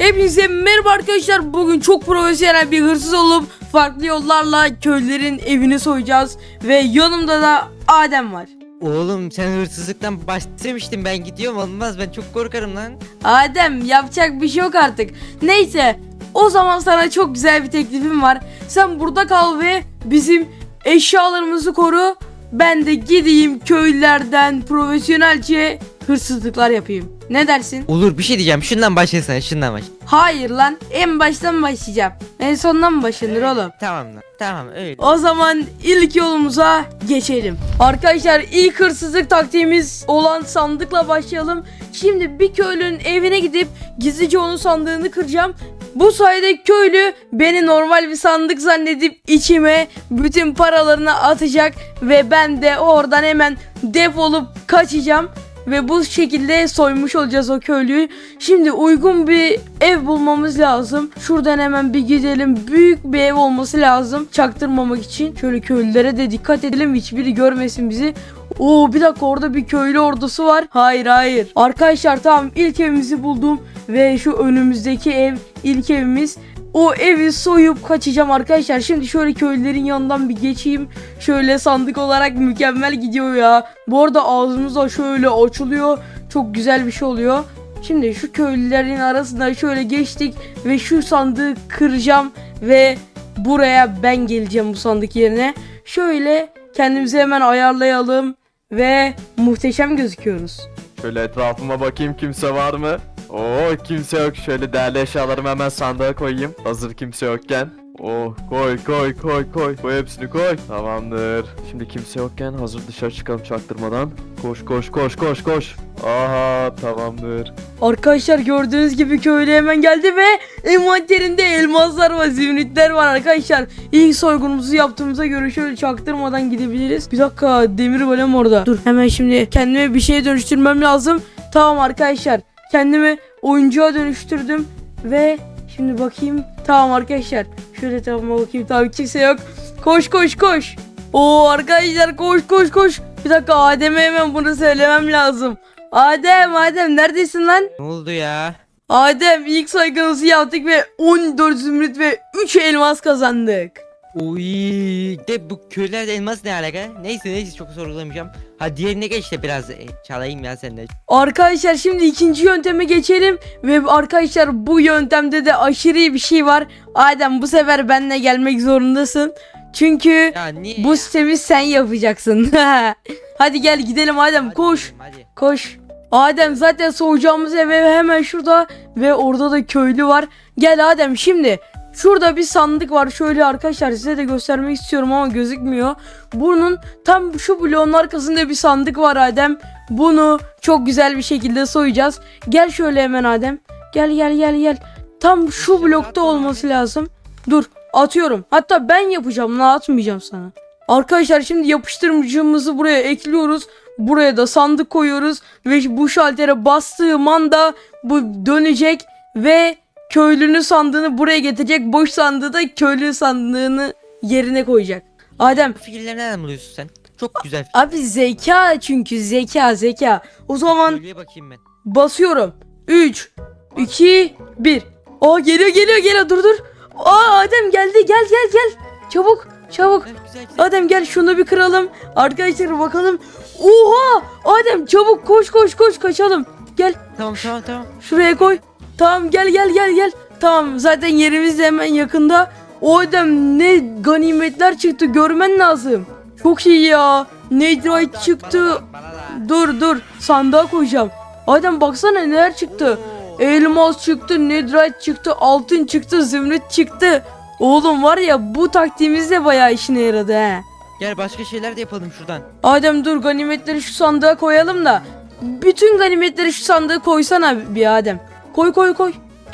Hepinize merhaba arkadaşlar. Bugün çok profesyonel bir hırsız olup farklı yollarla köylerin evini soyacağız. Ve yanımda da Adem var. Oğlum sen hırsızlıktan bahsetmiştin ben gidiyorum olmaz ben çok korkarım lan. Adem yapacak bir şey yok artık. Neyse o zaman sana çok güzel bir teklifim var. Sen burada kal ve bizim eşyalarımızı koru. Ben de gideyim köylerden profesyonelce hırsızlıklar yapayım. Ne dersin? Olur bir şey diyeceğim şundan başlasana şundan baş. Hayır lan en baştan başlayacağım. En sondan mı başlanır oğlum? Tamam lan tamam öyle. O zaman ilk yolumuza geçelim. Arkadaşlar ilk hırsızlık taktiğimiz olan sandıkla başlayalım. Şimdi bir köylünün evine gidip gizlice onun sandığını kıracağım. Bu sayede köylü beni normal bir sandık zannedip içime bütün paralarını atacak ve ben de oradan hemen defolup kaçacağım ve bu şekilde soymuş olacağız o köylüyü. Şimdi uygun bir ev bulmamız lazım. Şuradan hemen bir gidelim. Büyük bir ev olması lazım. Çaktırmamak için. Şöyle köylülere de dikkat edelim. Hiçbiri görmesin bizi. Oo bir dakika orada bir köylü ordusu var. Hayır hayır. Arkadaşlar tamam ilk evimizi buldum. Ve şu önümüzdeki ev ilk evimiz. O evi soyup kaçacağım arkadaşlar. Şimdi şöyle köylülerin yanından bir geçeyim. Şöyle sandık olarak mükemmel gidiyor ya. Bu arada ağzımız da şöyle açılıyor. Çok güzel bir şey oluyor. Şimdi şu köylülerin arasında şöyle geçtik ve şu sandığı kıracağım ve buraya ben geleceğim bu sandık yerine. Şöyle kendimizi hemen ayarlayalım ve muhteşem gözüküyoruz. Şöyle etrafıma bakayım kimse var mı? Oo kimse yok. Şöyle değerli eşyalarımı hemen sandığa koyayım. Hazır kimse yokken. Oh koy koy koy koy. Koy hepsini koy. Tamamdır. Şimdi kimse yokken hazır dışarı çıkalım çaktırmadan. Koş koş koş koş koş. Aha tamamdır. Arkadaşlar gördüğünüz gibi köylü hemen geldi ve envanterinde elmaslar var, zümrütler var arkadaşlar. İlk soygunumuzu yaptığımıza göre şöyle çaktırmadan gidebiliriz. Bir dakika demir golem orada. Dur hemen şimdi kendime bir şeye dönüştürmem lazım. Tamam arkadaşlar kendimi oyuncuğa dönüştürdüm ve şimdi bakayım. Tamam arkadaşlar şöyle etrafıma bakayım. Tamam kimse yok. Koş koş koş. Oo arkadaşlar koş koş koş. Bir dakika Adem'e hemen bunu söylemem lazım. Adem Adem neredesin lan? Ne oldu ya? Adem ilk soygunumuzu yaptık ve 14 zümrüt ve 3 elmas kazandık. Uy de bu köylerde elmas ne alaka? Neyse neyse çok sorgulamayacağım. Ha diğerine geç de biraz e, çalayım ya senden. Arkadaşlar şimdi ikinci yönteme geçelim ve arkadaşlar bu yöntemde de aşırı bir şey var. Adem bu sefer benimle gelmek zorundasın. Çünkü Ya niye? bu ya? sistemi sen yapacaksın. Hadi gel gidelim Adem Hadi koş. bakalım, Hadi. Koş. Adem zaten soğuyacağımız ev hemen şurada ve orada da köylü var. Gel Adem şimdi. Şurada bir sandık var. Şöyle arkadaşlar size de göstermek istiyorum ama gözükmüyor. Bunun tam şu bloğun arkasında bir sandık var Adem. Bunu çok güzel bir şekilde soyacağız. Gel şöyle hemen Adem. Gel gel gel gel. Tam şu blokta olması lazım. Dur atıyorum. Hatta ben yapacağım. La atmayacağım sana. Arkadaşlar şimdi yapıştırıcımızı buraya ekliyoruz. Buraya da sandık koyuyoruz ve bu şaltere bastığım anda bu dönecek ve köylünün sandığını buraya getirecek. Boş sandığı da köylü sandığını yerine koyacak. Adem Bu fikirleri nereden buluyorsun sen? Çok güzel fikir. abi zeka çünkü zeka zeka. O zaman Köylüye bakayım ben. basıyorum. 3 2 1. Aa geliyor geliyor geliyor dur dur. Aa Adem geldi gel gel gel. Çabuk çabuk. Güzel güzel güzel. Adem gel şunu bir kıralım. Arkadaşlar bakalım. Oha! Adem çabuk koş koş koş kaçalım. Gel Tamam tamam tamam. şuraya koy. Tamam gel gel gel gel. Tamam zaten yerimiz de hemen yakında. O Adem ne ganimetler çıktı görmen lazım. Çok iyi ya. Netherite çıktı. Dur dur sandığa koyacağım. Adem baksana neler çıktı. Elmas çıktı, netherite çıktı, altın çıktı, zümrüt çıktı. Oğlum var ya bu taktiğimiz de bayağı işine yaradı he. Gel başka şeyler de yapalım şuradan. Adem dur ganimetleri şu sandığa koyalım da. Bütün ganimetleri şu sandığa koysana bir Adem. Koy koy koy.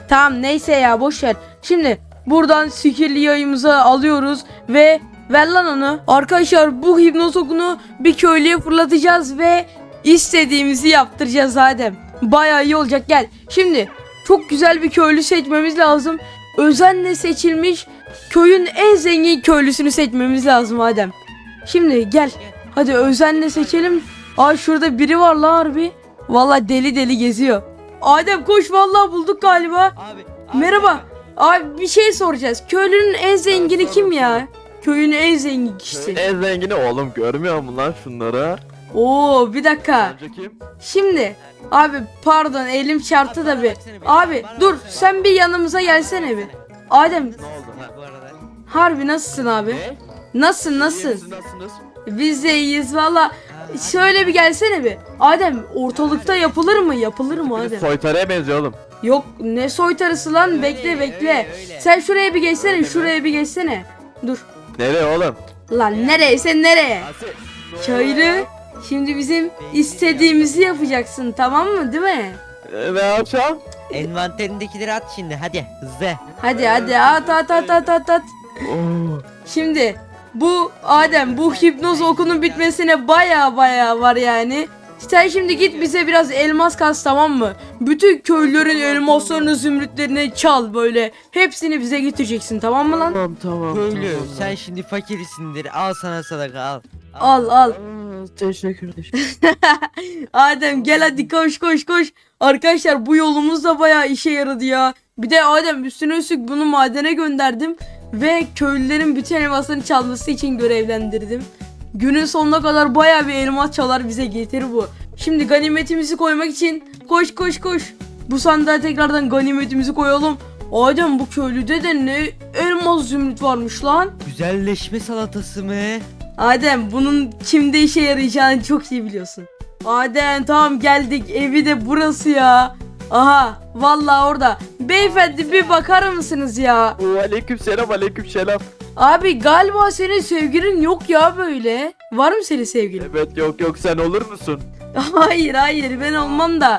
Tamam neyse ya boş ver. Şimdi buradan sihirli yayımızı alıyoruz ve ver lan onu. Arkadaşlar bu hipnoz okunu bir köylüye fırlatacağız ve istediğimizi yaptıracağız Adem. Bayağı iyi olacak gel. Şimdi çok güzel bir köylü seçmemiz lazım. Özenle seçilmiş köyün en zengin köylüsünü seçmemiz lazım Adem. Şimdi gel. Hadi özenle seçelim. Aa şurada biri var la harbi. Valla deli deli geziyor. Adem koş vallahi bulduk galiba. Abi. abi Merhaba. Abi bir şey soracağız. Köylünün en zengini kim ya? Köyün en zengin kişisi. En zengini oğlum görmüyor musun lan şunları? Oo bir dakika. Kim? Şimdi abi pardon elim çarptı da bir. Abi dur sen bir yanımıza gelsene bir. Adem Ne oldu? Ha? Bu arada. harbi nasılsın abi? Ne? Nasılsın İyi nasılsın? nasılsınız? Biz de iyiyiz valla. Şöyle bir gelsene bir. Adem ortalıkta yapılır mı? Yapılır mı Adem? soytarıya benziyor oğlum. Yok ne soytarısı lan Öyle, bekle bekle. öyle, öyle. Sen şuraya bir geçsene Öyle mi? şuraya bir geçsene. Dur. Nereye oğlum? Lan nereye sen nereye? Çayırı şimdi bizim istediğimizi yapacaksın tamam mı değil mi? Ee, ne yapacağım? Envanterindekileri at şimdi hadi hızlı. Hadi hadi at at at at at at. Oo. Şimdi bu Adem bu hipnoz okunun bitmesine baya baya var yani. Sen şimdi git bize biraz elmas kas tamam mı? Bütün köylülerin elmaslarını zümrütlerini çal böyle. Hepsini bize getireceksin tamam mı lan? Tamam tamam. Köylü tamam, sen şimdi fakirsindir al sana sadaka al. Al al. Teşekkür ederim. Adem gel hadi koş koş koş. Arkadaşlar bu yolumuz da bayağı işe yaradı ya. Bir de Adem üstüne üstlük bunu madene gönderdim. Ve köylülerin bütün elmaslarını çalması için görevlendirdim. Günün sonuna kadar bayağı bir elmas çalar bize getir bu. Şimdi ganimetimizi koymak için koş koş koş. Bu sandığa tekrardan ganimetimizi koyalım. Adem bu köylüde de ne elmas zümrüt varmış lan. Güzelleşme salatası mı? Adem bunun kimde işe yarayacağını çok iyi biliyorsun. Adem tamam geldik evi de burası ya. Aha vallahi orada. Beyefendi bir bakar mısınız ya? Aleyküm selam aleyküm selam. Abi galiba senin sevgilin yok ya böyle. Var mı senin sevgilin? Evet yok yok sen olur musun? hayır hayır ben olmam da.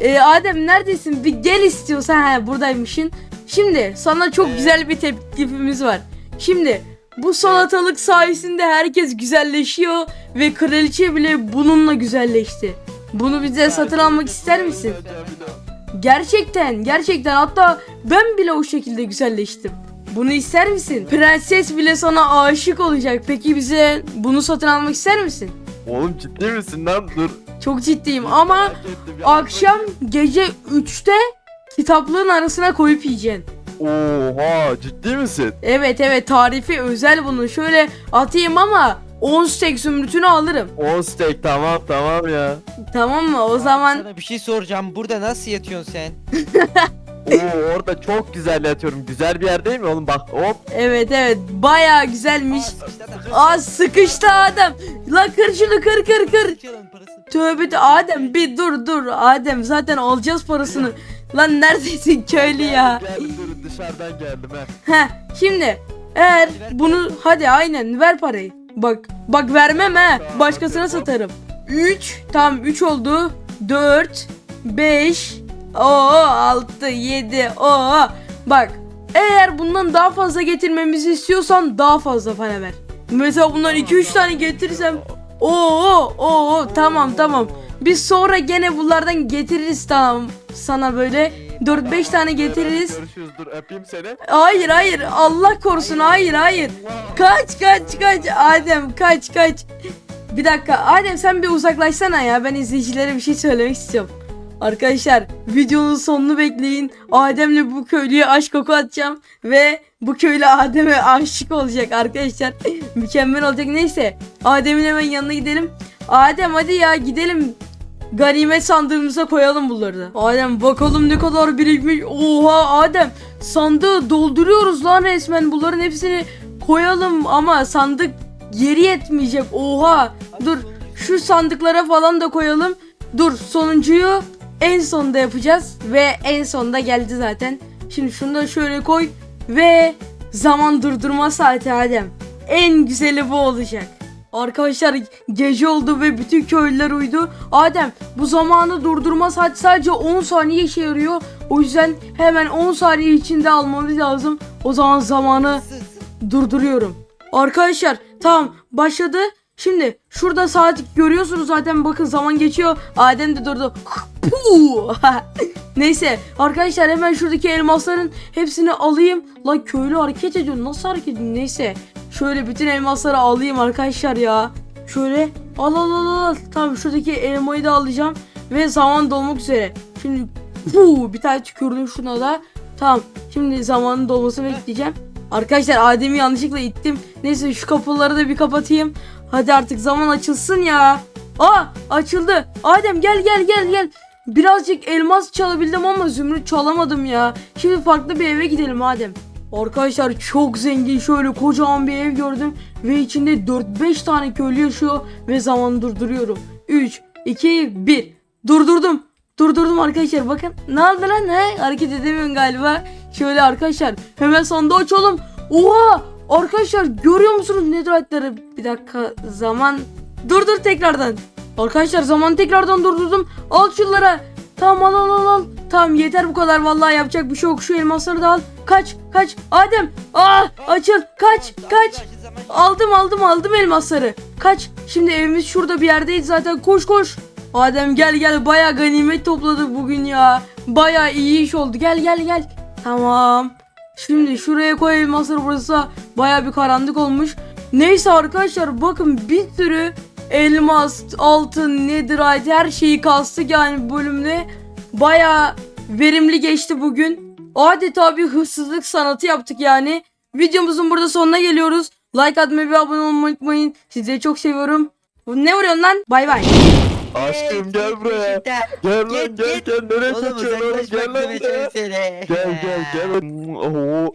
Ee, Adem neredesin? Bir gel istiyorsan. Ha buradaymışsın. Şimdi sana çok güzel bir teklifimiz var. Şimdi bu salatalık sayesinde herkes güzelleşiyor ve kraliçe bile bununla güzelleşti. Bunu bize satın almak ister misin? Gerçekten, gerçekten hatta ben bile o şekilde güzelleştim. Bunu ister misin? Prenses bile sana aşık olacak. Peki bize bunu satın almak ister misin? Oğlum ciddi misin lan? Dur. Çok ciddiyim ama akşam gece 3'te kitaplığın arasına koyup yiyeceksin. Oha ciddi misin? Evet evet tarifi özel bunun. Şöyle atayım ama 10 stek zümrütünü alırım. 10 steak tamam tamam ya. Tamam mı? O zaman Sana bir şey soracağım burada nasıl yatıyorsun sen? Oo orada çok güzel yatıyorum. Güzel bir yer değil mi oğlum? Bak hop. evet evet baya güzelmiş. Aa sıkıştı Adem. La kır şunu kır kır kır. Tövbe de Adem bir dur dur Adem zaten alacağız parasını. Lan neredesin köylü ya? Geldim dur dışarıdan geldim he. Heh şimdi eğer bunu hadi aynen ver parayı. Bak bak vermem he. Başkasına satarım. 3 tam 3 oldu. 4 5 o 6 7 o bak eğer bundan daha fazla getirmemizi istiyorsan daha fazla para ver. Mesela bundan 2-3 tane getirirsem Oo, oo, tamam tamam. Biz sonra gene bunlardan getiririz tamam sana böyle 4-5 tane getiririz. Görüşürüz dur öpeyim seni. Hayır hayır Allah korusun hayır hayır. Kaç kaç kaç Adem kaç kaç. Bir dakika Adem sen bir uzaklaşsana ya ben izleyicilere bir şey söylemek istiyorum. Arkadaşlar videonun sonunu bekleyin. Adem'le bu köylüye aşk koku atacağım ve bu köylü Adem'e aşık olacak arkadaşlar. Mükemmel olacak neyse. Adem'in hemen yanına gidelim. Adem hadi ya gidelim. Ganimet sandığımıza koyalım bunları. Adem bakalım ne kadar birikmiş. Oha Adem sandığı dolduruyoruz lan resmen. Bunların hepsini koyalım ama sandık yeri yetmeyecek. Oha dur şu sandıklara falan da koyalım. Dur sonuncuyu en sonda yapacağız ve en sonda geldi zaten. Şimdi şunu da şöyle koy ve zaman durdurma saati Adem. En güzeli bu olacak. Arkadaşlar gece oldu ve bütün köylüler uyudu. Adem bu zamanı durdurma saati sadece 10 saniye işe yarıyor. O yüzden hemen 10 saniye içinde almamız lazım. O zaman zamanı durduruyorum. Arkadaşlar tamam başladı. Şimdi şurada saat görüyorsunuz zaten bakın zaman geçiyor. Adem de durdu. Neyse arkadaşlar hemen şuradaki elmasların hepsini alayım. La köylü hareket ediyor. Nasıl hareket ediyor? Neyse. Şöyle bütün elmasları alayım arkadaşlar ya. Şöyle al al al al. Tamam şuradaki elmayı da alacağım. Ve zaman dolmak üzere. Şimdi Fuu, bir tane tükürdüm şuna da. Tamam. Şimdi zamanın dolmasını bekleyeceğim. Arkadaşlar Adem'i yanlışlıkla ittim. Neyse şu kapıları da bir kapatayım. Hadi artık zaman açılsın ya. Aa açıldı. Adem gel gel gel gel. Birazcık elmas çalabildim ama zümrüt çalamadım ya. Şimdi farklı bir eve gidelim Adem. Arkadaşlar çok zengin şöyle kocaman bir ev gördüm ve içinde 4-5 tane köylü yaşıyor ve zamanı durduruyorum. 3, 2, 1. Durdurdum. Durdurdum arkadaşlar bakın. Ne oldu lan he? Hareket edemiyorum galiba. Şöyle arkadaşlar hemen sandığı açalım. Oha! Arkadaşlar görüyor musunuz netherite'ları? Bir dakika zaman. Dur dur tekrardan. Arkadaşlar zaman tekrardan durdurdum. Al şunlara. Tamam al al al al. Tamam yeter bu kadar vallahi yapacak bir şey yok. Şu elmasları da al. Kaç kaç. Adem. Aa açıl. Kaç kaç. Aldım aldım aldım elmasları. Kaç. Şimdi evimiz şurada bir yerdeydi zaten. Koş koş. Adem gel gel baya ganimet topladık bugün ya. Baya iyi iş oldu. Gel gel gel. Tamam. Şimdi şuraya koy elmasları burası baya bir karanlık olmuş. Neyse arkadaşlar bakın bir sürü elmas, altın, netherite her şeyi kastık yani bölümde. Baya verimli geçti bugün. Adeta bir hırsızlık sanatı yaptık yani. Videomuzun burada sonuna geliyoruz. Like atmayı ve abone olmayı unutmayın. Sizleri çok seviyorum. Ne vuruyorsun lan? Bay bay. Aşkım gel buraya. Gel lan gel gel. Nereye kaçıyorsun oğlum? Gel lan buraya. Gel gel gel. Oo,